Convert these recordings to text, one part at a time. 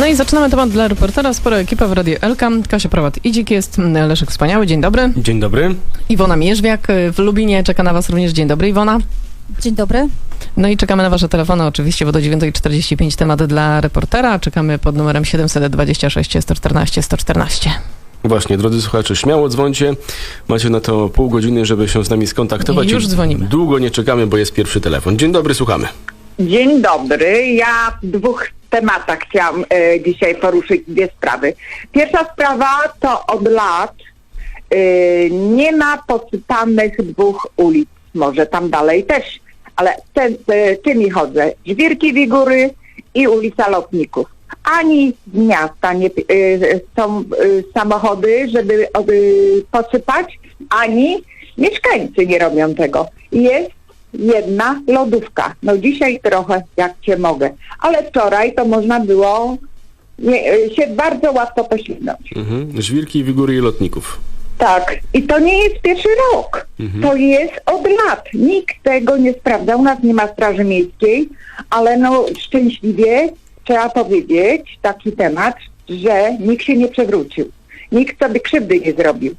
No i zaczynamy temat dla reportera. Spora ekipa w Radio Elka. Kasia Prowat Idzik jest, Leszek Wspaniały, dzień dobry. Dzień dobry. Iwona Mierzwiak y, w Lubinie czeka na was również. Dzień dobry Iwona. Dzień dobry. No i czekamy na wasze telefony oczywiście, bo do 9.45 temat dla reportera. Czekamy pod numerem 726 114 114. Właśnie, drodzy słuchacze, śmiało dzwońcie. Macie na to pół godziny, żeby się z nami skontaktować. Już I dzwonimy. Długo nie czekamy, bo jest pierwszy telefon. Dzień dobry, słuchamy. Dzień dobry. Ja w dwóch tematach chciałam e, dzisiaj poruszyć dwie sprawy. Pierwsza sprawa to od lat e, nie ma posypanych dwóch ulic. Może tam dalej też, ale ten, e, tymi chodzę. Żwirki Wigury i ulica Lotników. Ani z miasta nie e, są e, samochody, żeby e, posypać, ani mieszkańcy nie robią tego. Jest jedna lodówka. No dzisiaj trochę jak cię mogę. Ale wczoraj to można było nie, y, się bardzo łatwo poślizgnąć. Mhm. Żwirki, Wigury i Lotników. Tak. I to nie jest pierwszy rok. To jest od lat. Nikt tego nie sprawdza. U nas nie ma straży miejskiej, ale no szczęśliwie trzeba powiedzieć taki temat, że nikt się nie przewrócił. Nikt sobie krzywdy nie zrobił.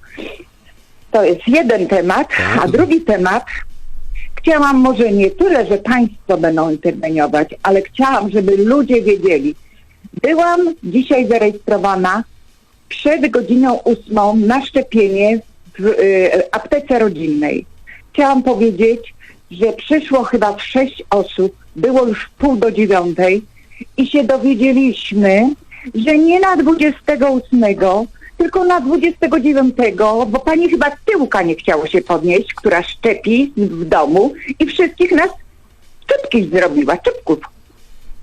To jest jeden temat, a drugi temat chciałam może nie tyle, że państwo będą interweniować, ale chciałam, żeby ludzie wiedzieli. Byłam dzisiaj zarejestrowana przed godziną ósmą na szczepienie w y, aptece rodzinnej. Chciałam powiedzieć, że przyszło chyba sześć osób, było już pół do dziewiątej i się dowiedzieliśmy, że nie na 28, tylko na 29, bo pani chyba tyłka nie chciało się podnieść, która szczepi w domu i wszystkich nas czepki zrobiła, czepków.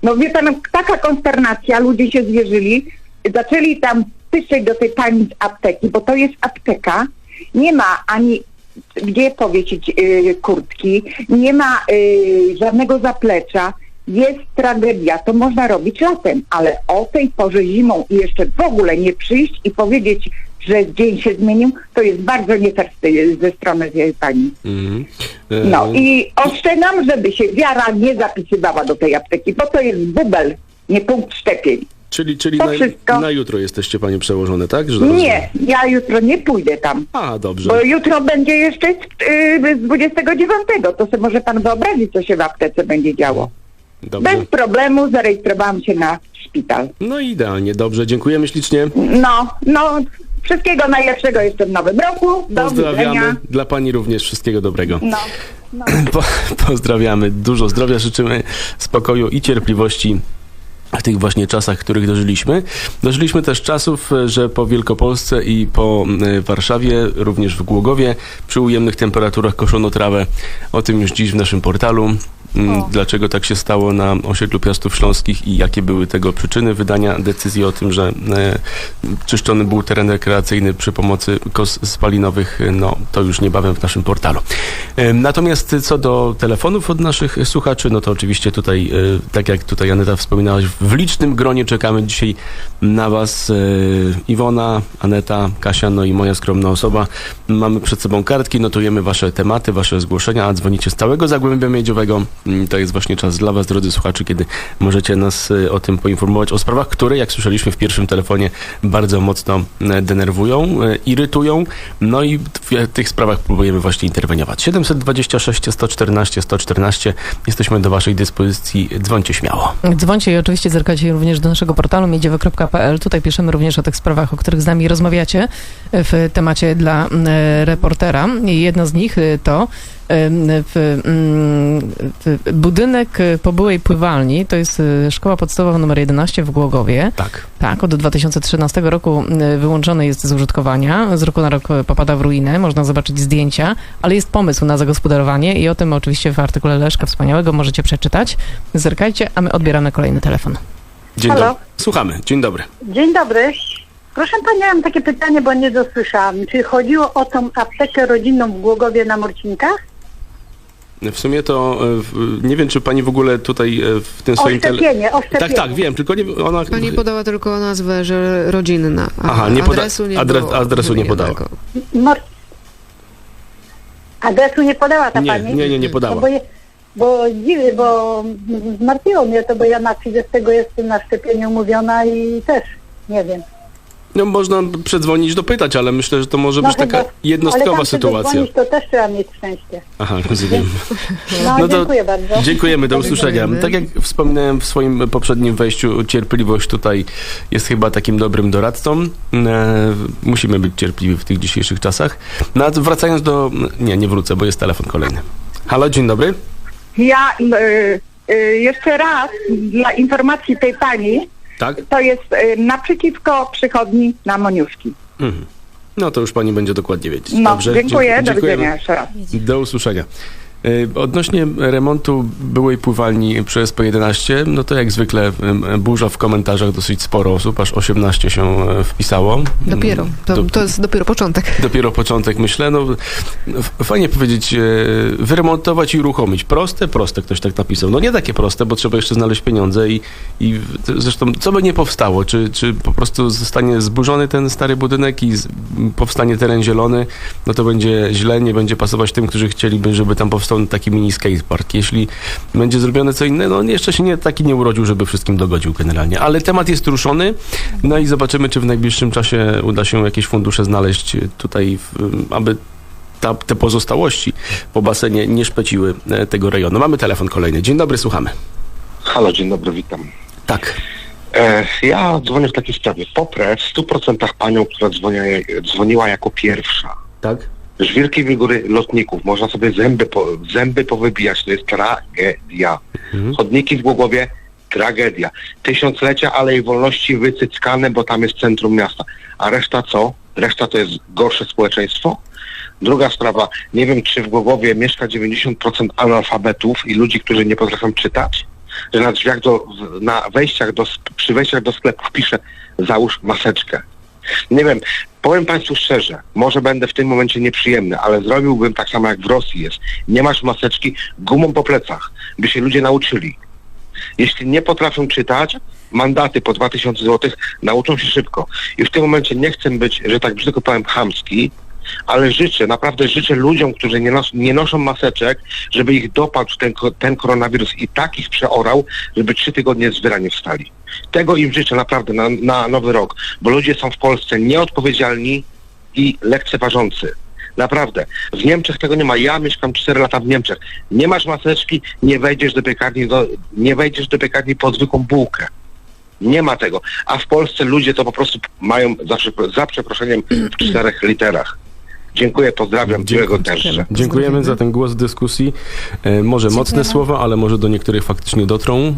No wie pan, taka konsternacja, ludzie się zwierzyli, zaczęli tam pyszeć do tej pani z apteki, bo to jest apteka, nie ma ani gdzie powiesić y, kurtki, nie ma y, żadnego zaplecza, jest tragedia, to można robić latem, ale o tej porze zimą i jeszcze w ogóle nie przyjść i powiedzieć, że dzień się zmienił, to jest bardzo nie z- ze strony tej pani. Mhm. E, No i ostrzegam, żeby się wiara nie zapisywała do tej apteki, bo to jest bubel, nie punkt szczepień. Czyli, czyli na, na jutro jesteście panie przełożone, tak? Że Nie, ja jutro nie pójdę tam. A, dobrze. Bo jutro będzie jeszcze z, yy, z 29. To sobie może pan wyobrazić, co się w aptece będzie działo. Dobrze. Bez problemu zarejestrowałam się na szpital. No idealnie, dobrze. Dziękujemy ślicznie. No, no, wszystkiego najlepszego jeszcze w nowym roku. Do Pozdrawiamy. widzenia. Dla pani również wszystkiego dobrego. No, no. Po, pozdrawiamy. Dużo zdrowia życzymy, spokoju i cierpliwości w tych właśnie czasach, których dożyliśmy. Dożyliśmy też czasów, że po Wielkopolsce i po e, Warszawie, również w Głogowie, przy ujemnych temperaturach koszono trawę. O tym już dziś w naszym portalu. Mm, O. Dlaczego tak się stało na osiedlu Piastów Śląskich i jakie były tego przyczyny wydania decyzji o tym, że e, czyszczony był teren rekreacyjny przy pomocy kos spalinowych, no to już niebawem w naszym portalu. E, Natomiast co do telefonów od naszych słuchaczy, no to oczywiście tutaj, e, tak jak tutaj Aneta wspominałaś, w licznym gronie czekamy dzisiaj na Was. Iwona, Aneta, Kasia, no i moja skromna osoba. Mamy przed sobą kartki, notujemy Wasze tematy, Wasze zgłoszenia, a dzwonicie z całego Zagłębia Miedziowego. Mm, To jest właśnie czas dla Was, drodzy słuchacze, kiedy możecie nas e, o tym poinformować, o sprawach, które, jak słyszeliśmy w pierwszym telefonie, bardzo mocno e, denerwują, e, irytują. No i w tych sprawach próbujemy właśnie interweniować. 726 114 114. Jesteśmy do Waszej dyspozycji. Dzwońcie śmiało. Dzwońcie i oczywiście zerkajcie również do naszego portalu miedziowe.pl. Tutaj piszemy również o tych sprawach, o których z nami rozmawiacie w temacie dla e, reportera. Jedna z nich e, to mm, budynek po byłej pływalni, to jest y, szkoła podstawowa numer 11 w Głogowie. Tak. Tak, od 2013 roku y, wyłączony jest z użytkowania. Z roku na rok y, popada w ruinę, można zobaczyć zdjęcia, ale jest pomysł na zagospodarowanie i o tym oczywiście w artykule Leszka Wspaniałego możecie przeczytać. Zerkajcie, a my odbieramy kolejny telefon. Dzień Halo? dobry. Słuchamy. Dzień dobry. Dzień dobry. Proszę Pani, ja mam takie pytanie, bo nie dosłyszałam. Czy chodziło o tą aptekę rodzinną w Głogowie na Morcinkach? W sumie to e, nie wiem, czy pani w ogóle tutaj e, w tym swoim tele... szczepienie, o szczepienie. Tak, tak, wiem, tylko nie ona Pani podała tylko nazwę, że rodzinna. a Aha, nie poda- adresu nie adres- było adresu nie podała. Mor... Adresu nie podała ta Nie, Pani? nie, nie, nie podała. No bo, je, bo dziwię, bo zmartwiło mnie to, bo ja na 30 jestem na szczepienie umówiona i też nie wiem. No można przedzwonić, dopytać, ale myślę, że to może być taka No chyba- ale jednostkowa tam, sytuacja. To też trzeba mieć szczęście. Aha, rozumiem. No, No to dziękuję bardzo. Dziękujemy, do usłyszenia. Tak jak wspominałem w swoim poprzednim wejściu, cierpliwość tutaj jest chyba takim dobrym doradcą. E, musimy być cierpliwi w tych dzisiejszych czasach. No a wracając do... Nie, nie wrócę, bo jest telefon kolejny. Halo, dzień dobry. Ja y, y, jeszcze raz dla informacji tej pani, Tak? to jest y, naprzeciwko przychodni na Moniuszki. Mhm. No to już pani będzie dokładnie wiedzieć. No, Dobrze, dziękuję, do widzenia jeszcze raz. Do usłyszenia. Y, Odnośnie remontu byłej pływalni przy SP11, no to jak zwykle burza w komentarzach dosyć sporo osób, aż 18 się y, wpisało. Dopiero. To, to jest dopiero początek. Dopiero początek, myślę. No, fajnie powiedzieć, e, wyremontować i uruchomić. Proste? Proste, ktoś tak napisał. No nie takie proste, bo trzeba jeszcze znaleźć pieniądze i, i zresztą co by nie powstało? Czy, czy po prostu zostanie zburzony ten stary budynek i powstanie teren zielony, no to będzie źle, nie będzie pasować tym, którzy chcieliby, żeby tam powstał taki mini skatepark. Jeśli będzie zrobione co inne, no on jeszcze się nie, taki nie urodził, żeby wszystkim dogodził generalnie. Ale temat jest ruszony, no i zobaczymy, czy w najbliższym czasie uda się jakieś fundusze znaleźć tutaj, aby ta, te pozostałości po basenie nie szpeciły e, tego rejonu. Mamy telefon kolejny. Dzień dobry, słuchamy. Halo, dzień dobry, witam. Tak. E, ja dzwonię w takiej sprawie. Poprę w 100% panią, która dzwoniła, dzwoniła jako pierwsza. Tak? Żwirki wigory lotników. Można sobie zęby, po, zęby powybijać. To jest tragedia. Mhm. Chodniki w Głogowie tragedia. Tysiąclecia Alei Wolności wycyckane, bo tam jest centrum miasta. A reszta co? Reszta to jest gorsze społeczeństwo? Druga sprawa, nie wiem czy w Głogowie mieszka 90% analfabetów i ludzi, którzy nie potrafią czytać, że na drzwiach do, na wejściach do, przy wejściach do sklepów pisze załóż maseczkę. Nie wiem, powiem Państwu szczerze, może będę w tym momencie nieprzyjemny, ale zrobiłbym tak samo jak w Rosji jest. Nie masz maseczki, gumą po plecach, by się ludzie nauczyli. Jeśli nie potrafią czytać, mandaty po 2000 zł nauczą się szybko. I w tym momencie nie chcę być, że tak brzydko powiem, chamski, ale życzę, naprawdę życzę ludziom, którzy nie, nos, nie noszą maseczek, żeby ich dopadł ten, ten koronawirus i tak ich przeorał, żeby trzy tygodnie z wyra nie wstali. Tego im życzę naprawdę na, na nowy rok, bo ludzie są w Polsce nieodpowiedzialni i lekceważący. Naprawdę. W Niemczech tego nie ma. Ja mieszkam 4 lata w Niemczech. Nie masz maseczki, nie wejdziesz do piekarni, do, nie wejdziesz do piekarni po zwykłą bułkę. Nie ma tego. A w Polsce ludzie to po prostu mają za, za przeproszeniem w czterech literach. Dziękuję, pozdrawiam, miłego deszczu. Dziękujemy za ten głos w dyskusji. E, może mocne słowa, ale może do niektórych faktycznie dotrą, e,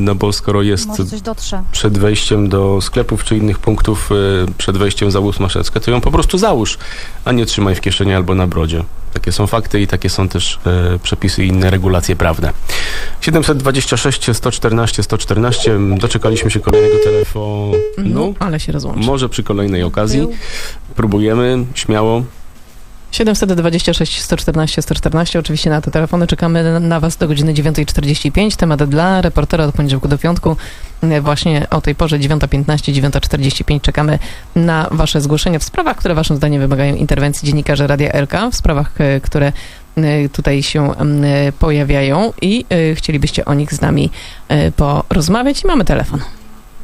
no bo skoro jest Może coś dotrze. przed wejściem do sklepów czy innych punktów, e, przed wejściem załóż maseczkę, to ją po prostu załóż, a nie trzymaj w kieszeni albo na brodzie. Takie są fakty i takie są też przepisy i inne regulacje prawne. 726 114 114. Doczekaliśmy się kolejnego telefonu. No, ale się rozłączy. Może przy kolejnej okazji. Próbujemy, śmiało. 726 114 114. Oczywiście na te telefony czekamy na- Was do godziny 9.45. Temat dla reportera od poniedziałku do piątku. E, Właśnie o tej porze 9.15, 9.45 czekamy na Wasze zgłoszenia w sprawach, które Waszym zdaniem wymagają interwencji dziennikarzy Radia LK, w sprawach, e, które e, tutaj się pojawiają i chcielibyście o nich z nami porozmawiać. I mamy telefon.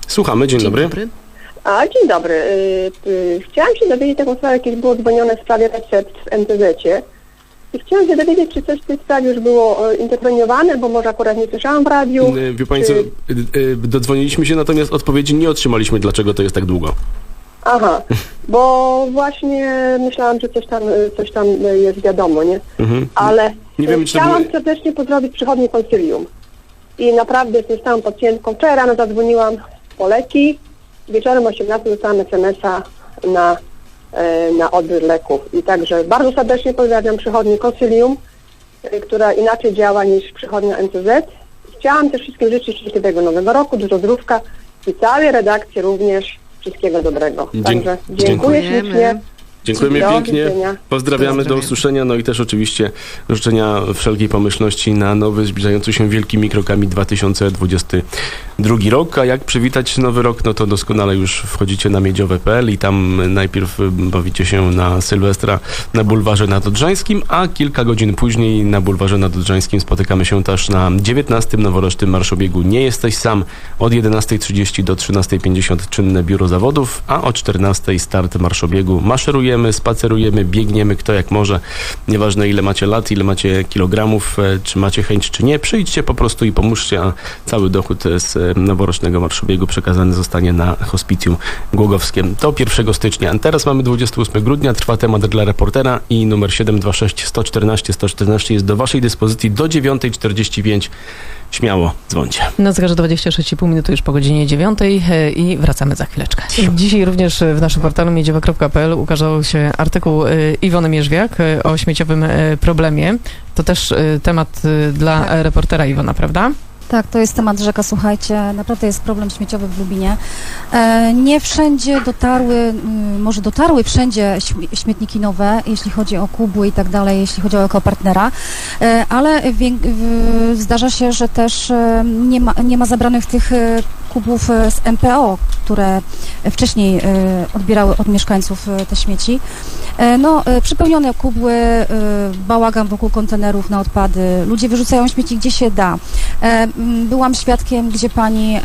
Słuchamy, dzień, dobry. A, dzień dobry. Y, y, Chciałam się dowiedzieć taką sprawę, jakieś było dzwonione w sprawie recept w MTZ-cie. I chciałam się dowiedzieć, czy coś w tej sprawie już było e, interweniowane, bo może akurat nie słyszałam w radiu. Wie Pani co, Czy- e, dodzwoniliśmy się, natomiast odpowiedzi nie otrzymaliśmy, dlaczego to jest tak długo. Aha, bo właśnie myślałam, że coś tam, y, coś tam y, jest wiadomo, nie? Mhm. Ale Nie wiem, y, czy chciałam były- serdecznie pozdrowić przychodnię konsylium. I naprawdę jestem stałą pacjentką. Wczoraj rano zadzwoniłam po leki. Wieczorem 18 dostałam SMS-a na, e, na odbiór leków. I także bardzo serdecznie pozdrawiam przychodnię konsylium, e, która inaczej działa niż przychodnia NCZ. Chciałam też wszystkim życzyć szczęśliwego nowego roku, dużo zdrówka i całej redakcji również wszystkiego dobrego. Dzie- Także dziękuję dziękujemy. ślicznie. Dziękujemy Do pięknie. widzenia. Pozdrawiamy, do Pozdrawiam. usłyszenia. No i też oczywiście życzenia wszelkiej pomyślności na nowy, zbliżający się wielkimi krokami 2022 rok. A jak przywitać nowy rok, no to doskonale już wchodzicie na miedziowe.pl i tam najpierw bawicie się na Sylwestra na bulwarze nadodrzańskim, a kilka godzin później na bulwarze nadodrzańskim spotykamy się też na 19. noworocznym marszobiegu Nie jesteś sam od 11.30 do 13.50 czynne biuro zawodów, a o 14.00 start marszobiegu. Spacerujemy, biegniemy kto jak może. Nieważne ile macie lat, ile macie kilogramów, e, czy macie chęć, czy nie. Przyjdźcie po prostu i pomóżcie, a cały dochód z e, noworocznego marszobiegu przekazany zostanie na hospicjum głogowskie. To 1 stycznia. Teraz mamy 28 grudnia, trwa temat dla reportera i numer 726 114 114 jest do waszej dyspozycji do 9.45. Śmiało dzwońcie. Na zegarze 26,5 minuty już po godzinie 9 e, i wracamy za chwileczkę. Dzisiaj również w naszym portalu miedziowa.pl ukazał się artykuł e, Iwony Mierzwiak e, o śmieciowym e, problemie. To też temat dla Tak. reportera Iwona, prawda? Tak, to jest temat rzeka, słuchajcie, naprawdę jest problem śmieciowy w Lubinie. E, nie wszędzie dotarły, mm, może dotarły wszędzie śmie- śmietniki nowe, jeśli chodzi o kubły i tak dalej, jeśli chodzi o ekopartnera, e, ale zdarza się, że też e, nie ma, nie ma zabranych tych kubów z MPO, które wcześniej e, odbierały od mieszkańców e, te śmieci. E, No, przypełnione kubły, bałagan wokół kontenerów na odpady, ludzie wyrzucają śmieci gdzie się da. Byłam świadkiem, gdzie pani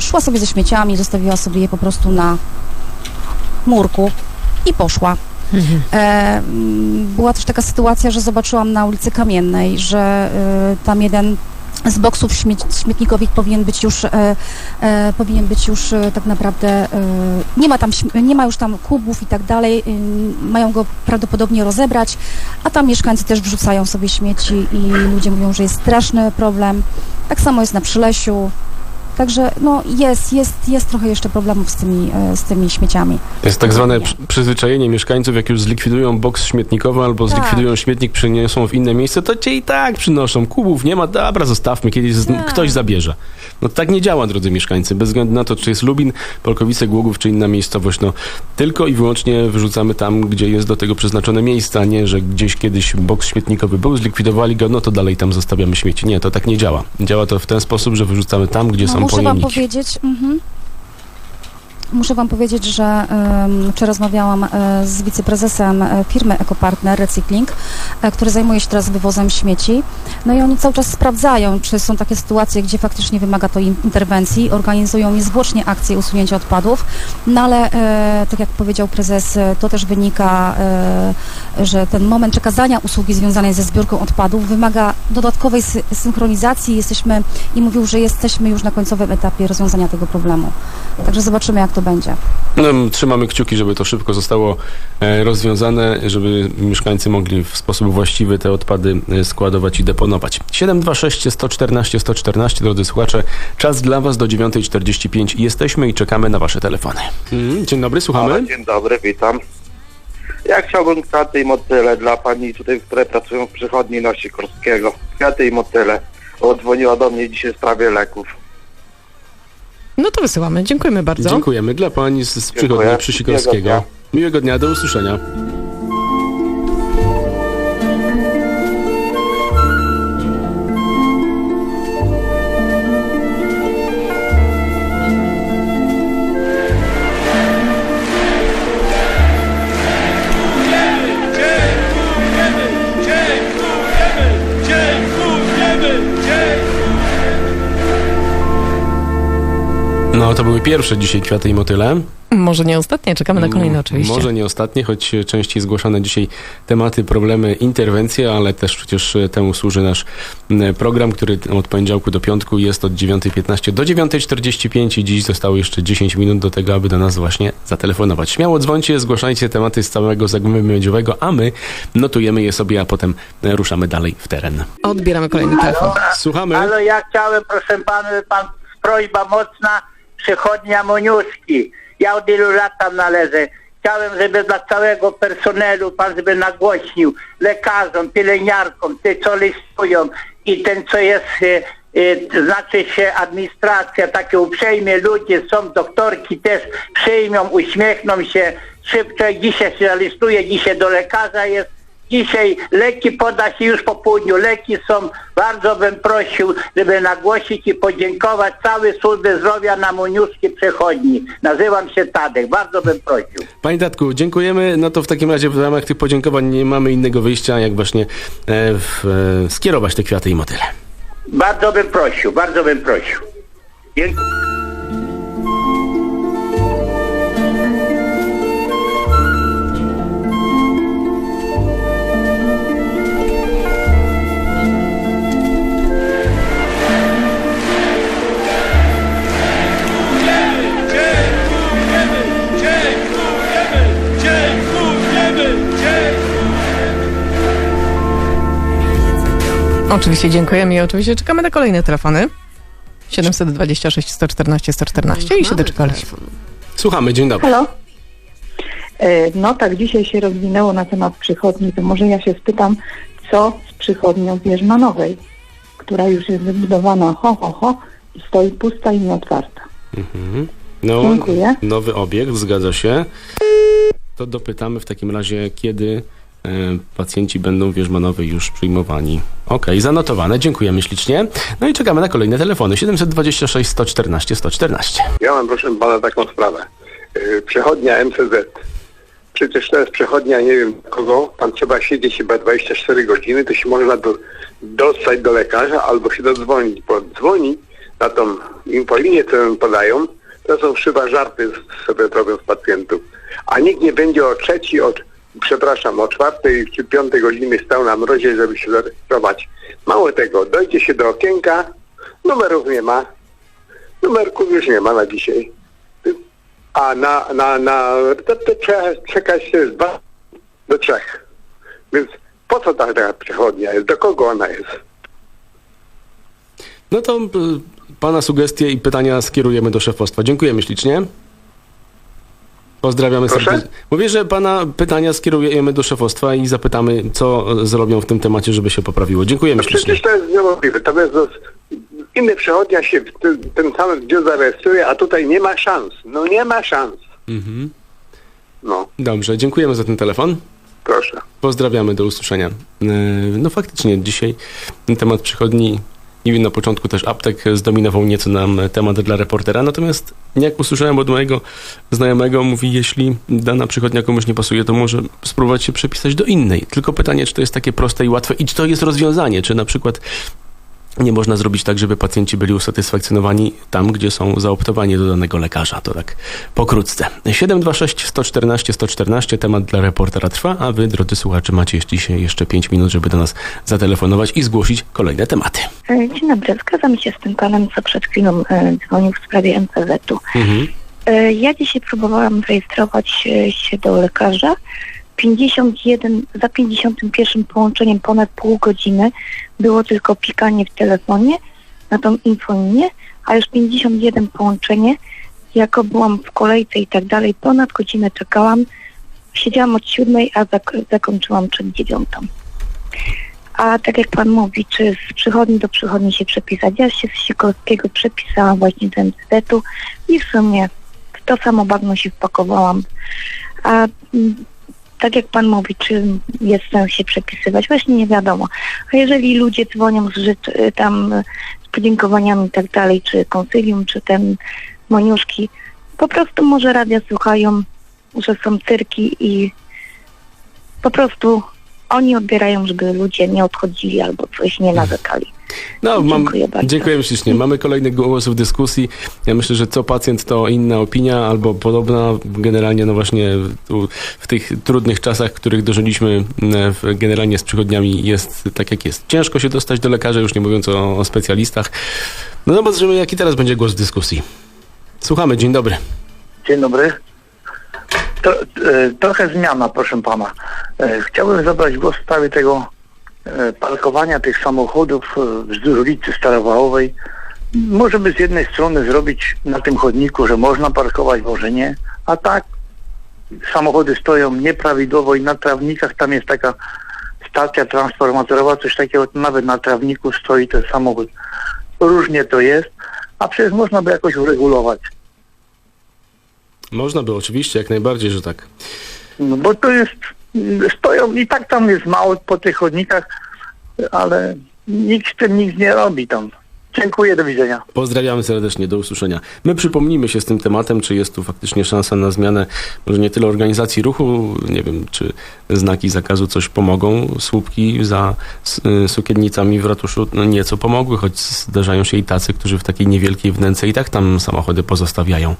szła sobie ze śmieciami, zostawiła sobie je po prostu na murku i poszła. E, m, Była też taka sytuacja, że zobaczyłam na ulicy Kamiennej, że tam jeden z boksów śmieć, śmietnikowych powinien być już, e, e, powinien być już e, tak naprawdę, e, nie ma tam, nie ma już tam kubów i tak dalej, y, mają go prawdopodobnie rozebrać, a tam mieszkańcy też wrzucają sobie śmieci i ludzie mówią, że jest straszny problem. Tak samo jest na Przylesiu. Także no jest, jest, jest trochę jeszcze problemów z tymi, e, z tymi śmieciami. To jest tak zwane Nie. przy- przyzwyczajenie mieszkańców, jak już zlikwidują boks śmietnikowy albo Tak. zlikwidują śmietnik, przyniosą w inne miejsce, to cię i tak przynoszą. Kubów nie ma, dobra, zostawmy, kiedyś Tak. ktoś zabierze. No tak nie działa, drodzy mieszkańcy, bez względu na to, czy jest Lubin, Polkowice, Głogów, czy inna miejscowość, no tylko i wyłącznie wyrzucamy tam, gdzie jest do tego przeznaczone miejsce, a nie, że gdzieś kiedyś boks śmietnikowy był, zlikwidowali go, no to dalej tam zostawiamy śmieci. Nie, to tak nie działa. Działa to w ten sposób, że wyrzucamy tam, gdzie No, są muszę wam powiedzieć, mhm. Muszę wam powiedzieć, że czy rozmawiałam e, z wiceprezesem e, firmy Ecopartner Recycling, e, który zajmuje się teraz wywozem śmieci. No i oni cały czas sprawdzają, czy są takie sytuacje, gdzie faktycznie wymaga to in- interwencji, organizują niezwłocznie akcje usunięcia odpadów, no ale tak jak powiedział prezes, to też wynika, że ten moment przekazania usługi związanej ze zbiórką odpadów wymaga dodatkowej sy- synchronizacji. Jesteśmy i mówił, że jesteśmy już na końcowym etapie rozwiązania tego problemu. Także zobaczymy, jak to będzie. No, trzymamy kciuki, żeby to szybko zostało e, rozwiązane, żeby mieszkańcy mogli w sposób właściwy te odpady e, składować i deponować. 726 114 114, drodzy słuchacze, czas dla Was do 9.45. Jesteśmy i czekamy na Wasze telefony. Mm, dzień dobry, słuchamy. Halo, dzień dobry, witam. Ja chciałbym kwiaty i motyle dla pani tutaj, które pracują w przychodni Nosikorskiego. Kwiaty i motyle. Odzwoniła do mnie dzisiaj w sprawie leków. No to wysyłamy. Dziękujemy bardzo. Dziękujemy dla Pani z, z przychodni Przysikorskiego. Miłego Miłego dnia, do usłyszenia. No, to były pierwsze dzisiaj kwiaty i motyle. Może nie ostatnie, czekamy na kolejne M- oczywiście. Może nie ostatnie, choć częściej zgłaszane dzisiaj tematy, problemy, interwencje, ale też przecież temu służy nasz m, program, który od poniedziałku do piątku jest od 9.15 do 9.45 i dziś zostało jeszcze 10 minut do tego, aby do nas właśnie zatelefonować. Śmiało dzwońcie, zgłaszajcie tematy z całego Zagłębia Miodziowego, a my notujemy je sobie, a potem ruszamy dalej w teren. Odbieramy kolejny telefon. Słuchamy. Ale ja chciałem, proszę pana, pan, prośba mocna, przychodnia Moniuszki. Ja od ilu lat tam należę. Chciałem, żeby dla całego personelu pan żeby nagłośnił lekarzom, pielęgniarkom, ty co listują i ten co jest, y, y, znaczy się administracja, takie uprzejmie ludzie są, doktorki też przyjmą, uśmiechną się jak dzisiaj się zalistuje, dzisiaj do lekarza jest, Dzisiaj leki poda się już po południu. Leki są, bardzo bym prosił, żeby nagłosić i podziękować całej służbie zdrowia na Muniuszki Przechodni. Nazywam się Tadek, bardzo bym prosił. Panie Tatku, dziękujemy. No to w takim razie w ramach tych podziękowań nie mamy innego wyjścia, jak właśnie e, w, e, skierować te kwiaty i motyle. Bardzo bym prosił, bardzo bym prosił. Dziękuję. Oczywiście dziękujemy i oczywiście czekamy na kolejne telefony. 726 114 114 i się doczekaliśmy. Słuchamy, dzień dobry. Halo? E, No tak, dzisiaj się rozwinęło na temat przychodni, to może ja się spytam, co z przychodnią w Wierzmanowej, która już jest wybudowana ho, ho, ho i stoi pusta i nieotwarta. Mhm. No, Dziękuję. nowy obiekt, zgadza się. To dopytamy w takim razie, kiedy pacjenci będą Wierzmanowej już przyjmowani. Okej, zanotowane, dziękujemy ślicznie. No i czekamy na kolejne telefony. 726 114 114. Ja mam, proszę pana, taką sprawę. Yy, Przechodnia MCZ. Przecież to jest przechodnia, nie wiem kogo, tam trzeba siedzieć chyba 24 godziny, to się można do, dostać do lekarza albo się dodzwonić, bo dzwoni na tą infolinię, im podają, to są chyba żarty sobie robią z pacjentów. A nikt nie będzie o trzeciej, o, przepraszam, o czwartej czy piątej godziny stał na mrozie, żeby się zarejestrować. Mało tego, dojdzie się do okienka, numerów nie ma, Numerków już nie ma na dzisiaj. A na, na, na to, to trzeba czekać z dwa do trzech. Więc po co ta taka przechodnia jest? Do kogo ona jest? No to e, pana sugestie i pytania skierujemy do szefostwa. Dziękujemy ślicznie. Pozdrawiamy Proszę? serdecznie. Mówię, że pana pytania skierujemy do szefostwa i zapytamy, co zrobią w tym temacie, żeby się poprawiło. Dziękujemy No ślicznie. przecież to jest niemożliwe. To jest, inny przechodnia się w tym, tym samym dniu zarejestruje, a tutaj nie ma szans. No nie ma szans. Mhm. No, Dobrze, dziękujemy za ten telefon. proszę. Pozdrawiamy, do usłyszenia. E, No faktycznie, dzisiaj temat przychodni i na początku też aptek zdominował nieco nam temat dla reportera, natomiast jak usłyszałem od mojego znajomego, mówi, jeśli dana przychodnia komuś nie pasuje, to może spróbować się przepisać do innej. Tylko pytanie, czy to jest takie proste i łatwe i czy to jest rozwiązanie, czy na przykład nie można zrobić tak, żeby pacjenci byli usatysfakcjonowani tam, gdzie są zaoptowani do danego lekarza. To tak pokrótce. 726 114 114 temat dla reportera trwa, a wy, drodzy słuchacze, macie dzisiaj jeszcze 5 minut, żeby do nas zatelefonować i zgłosić kolejne tematy. E, Dzień dobry, zgadzam się z tym panem, co przed chwilą e, dzwonił w sprawie NPZ-u. Mhm. E, Ja dzisiaj próbowałam zarejestrować e, się do lekarza. 51, za 51 połączeniem ponad pół godziny było tylko pikanie w telefonie na tą infolinię, a już 51 połączenie, jako byłam w kolejce i tak dalej, ponad godzinę czekałam. Siedziałam od siódmej, a zak- zakończyłam przed dziewiątą. A tak jak pan mówi, czy z przychodni do przychodni się przepisać? Ja się z Sikorskiego przepisałam właśnie do MCZ-u i w sumie w to samo bagno się wpakowałam. A mm, tak jak pan mówi, czy jest sens się przepisywać? Właśnie nie wiadomo. A jeżeli ludzie dzwonią z y, tam z podziękowaniami i tak dalej, czy konsylium, czy ten moniuszki, po prostu może radia słuchają, że są cyrki i po prostu oni odbierają, żeby ludzie nie odchodzili albo coś nie narzekali. No, mam, Dziękuję bardzo. dziękuję ślicznie. Mamy kolejny głos w dyskusji. Ja myślę, że co pacjent to inna opinia albo podobna. Generalnie, no właśnie tu, w tych trudnych czasach, których dożyliśmy w, generalnie z przychodniami jest tak jak jest. Ciężko się dostać do lekarza, już nie mówiąc o, o specjalistach. No zobaczymy, jaki teraz będzie głos w dyskusji. Słuchamy, dzień dobry. Dzień dobry. To, e, trochę zmiana, proszę pana. E, chciałbym zabrać głos w sprawie tego parkowania tych samochodów e, wzdłuż ulicy Starowałowej. Możemy z jednej strony zrobić na tym chodniku, że można parkować, może nie, a tak samochody stoją nieprawidłowo i na trawnikach tam jest taka stacja transformatorowa, coś takiego, nawet na trawniku stoi ten samochód. Różnie to jest, a przecież można by jakoś uregulować. Można by oczywiście, jak najbardziej, że tak. No bo to jest, stoją i tak tam jest mało po tych chodnikach, ale nikt z tym nic nie robi tam. Dziękuję, do widzenia. Pozdrawiamy serdecznie, do usłyszenia. My przypomnimy się z tym tematem, czy jest tu faktycznie szansa na zmianę, może nie tyle organizacji ruchu, nie wiem, czy znaki zakazu coś pomogą. Słupki za y, sukiennicami w ratuszu no nieco pomogły, choć zdarzają się i tacy, którzy w takiej niewielkiej wnęce i tak tam samochody pozostawiają.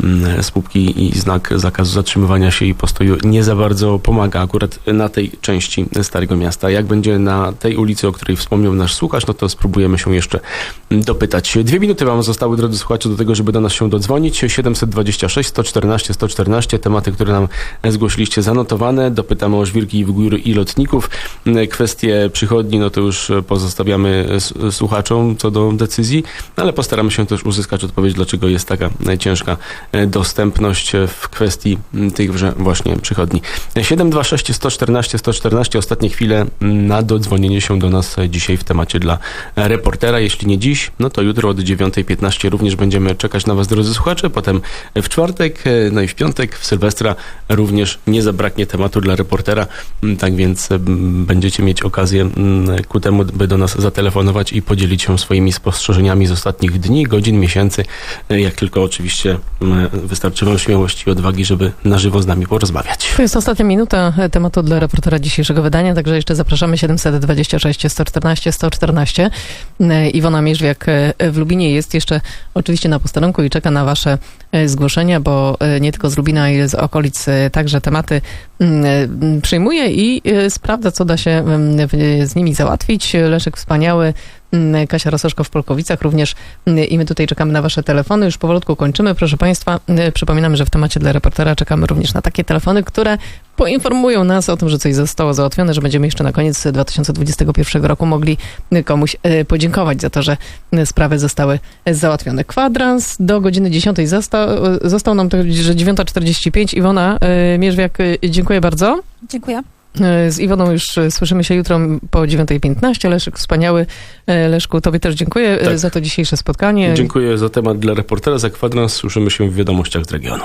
Mm, Słupki i znak zakazu zatrzymywania się i postoju nie za bardzo pomaga akurat na tej części Starego Miasta. Jak będzie na tej ulicy, o której wspomniał nasz słuchacz, no to spróbujemy się jeszcze dopytać. Dwie minuty Wam zostały, drodzy słuchacze, do tego, żeby do nas się dodzwonić. 726 114 114, tematy, które nam zgłosiliście zanotowane. Dopytamy o żwirki w góry i lotników. Kwestie przychodni, no to już pozostawiamy słuchaczom co do decyzji, ale postaramy się też uzyskać odpowiedź, dlaczego jest taka ciężka dostępność w kwestii tychże właśnie przychodni. 726 114 114, ostatnie chwile na dodzwonienie się do nas dzisiaj w temacie dla reportera. Jeśli nie dziś, no to jutro od 9.15 również będziemy czekać na Was, drodzy słuchacze. Potem w czwartek, no i w piątek, w Sylwestra również nie zabraknie tematu dla reportera. Tak więc będziecie mieć okazję ku temu, by do nas zatelefonować i podzielić się swoimi spostrzeżeniami z ostatnich dni, godzin, miesięcy, jak tylko oczywiście wystarczy Wam śmiałości i odwagi, żeby na żywo z nami porozmawiać. To jest ostatnia minuta e, tematu dla reportera dzisiejszego wydania, także jeszcze zapraszamy 726 114 114. E, Iwona Mierzwiak e, w Lubinie jest jeszcze oczywiście na posterunku i czeka na wasze e, zgłoszenia, bo e, nie tylko z Lubina, ale z okolic e, także tematy mm, e, przyjmuje i e, sprawdza, co da się mm, z nimi załatwić. Leszek Wspaniały, mm, Kasia Rososzko w Polkowicach również mm, i my tutaj czekamy na wasze telefony. Już powolutku kończymy. Proszę Państwa, e, przypominamy, że w temacie dla reportera czekamy również na takie telefony, które poinformują nas o tym, że coś zostało załatwione, że będziemy jeszcze na koniec 2021 roku mogli komuś e, podziękować za to, że e, sprawy zostały załatwione. Kwadrans do godziny 10 został, został nam to, że 9.45. Iwona Mierzwiak, dziękuję bardzo. Dziękuję. Z Iwoną już słyszymy się jutro po 9.15. Leszek wspaniały. Leszku, tobie też dziękuję Tak. za to dzisiejsze spotkanie. Dziękuję za temat dla reportera. Za kwadrans słyszymy się w wiadomościach z regionu.